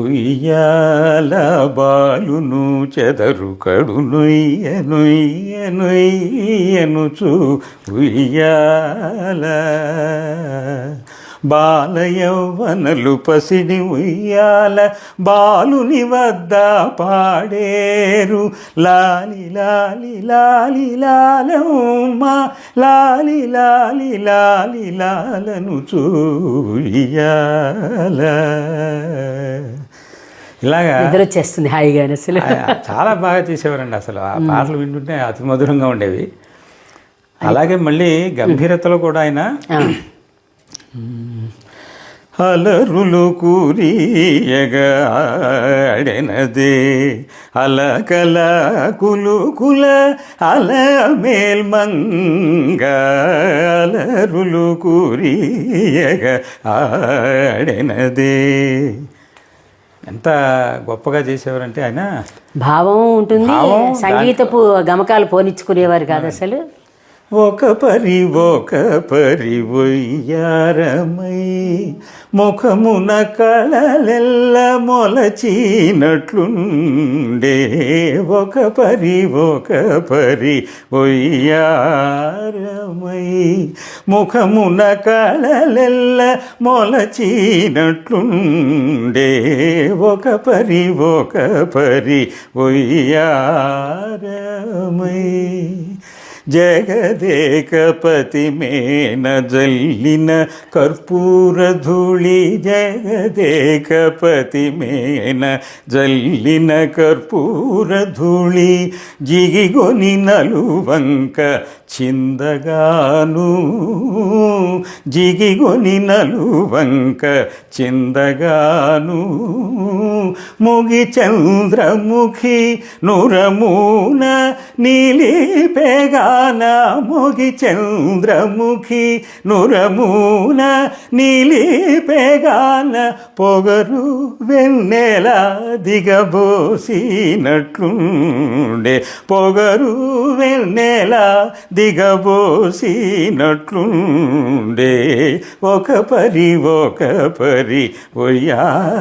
ఉయ్యాల బాలును చెదరు కడు నొయ్య నొయ్య నొయ్యనుచు ఉయ్యాల. బాలయవ్వనలు పసిడి ఉయ్యాల బాలుని వద్ద పాడేరు. లాలి లాలి లాలి లాలమ్మ లాలి లాలి లాలి లాలను చూయాల ఇలాగా నిద్ర వచ్చేస్తుంది హాయిగా అసలు. చాలా బాగా చేసేవారండి అసలు. ఆ పాటలు వింటుంటే అతి మధురంగా ఉండేవి. అలాగే మళ్ళీ గంభీరతలో కూడా ఆయన అలరులు కూరియగా ఆడెనదే అలకల కులుకుల అల మేల్మంగ. అలరులు కూరియగా ఆడెనదే ఎంత గొప్పగా చేసేవారంటే ఆయన భావం ఉంటుంది సంగీతపు గమకాలు పోనిచ్చుకునేవారు కాదు అసలు. ఒక పరి ఒక పరి వయ్యారమై ముఖమున కళలెల్ల మొలచినట్లుండే. ఒక పరి ఒక పరి వయ్యారమై ముఖమున కళలెల్ల మొలచినట్లుండే. ఒక పరి ఒక పరి వయ్యారమై జగదేకపతి మేన జల్లిన కర్పూర ధూళి జగదేకపతి మేన జల్లిన కర్పూర ధూళి జిగిగొని నలువంక చిందగాను. జిగిగొని నలువంక చిందగాను. ముగి చంద్రముఖి నురమూన నీలి పేగాన ముగి చంద్రముఖి నురమూన నీలిపెగాన పొగరు వెన్నెల దిగబోసినట్లుండే. పొగరు వెన్నెల దిగబోసినట్లుండే. ఒక పరి ఒక పరి ఒయ్యారమై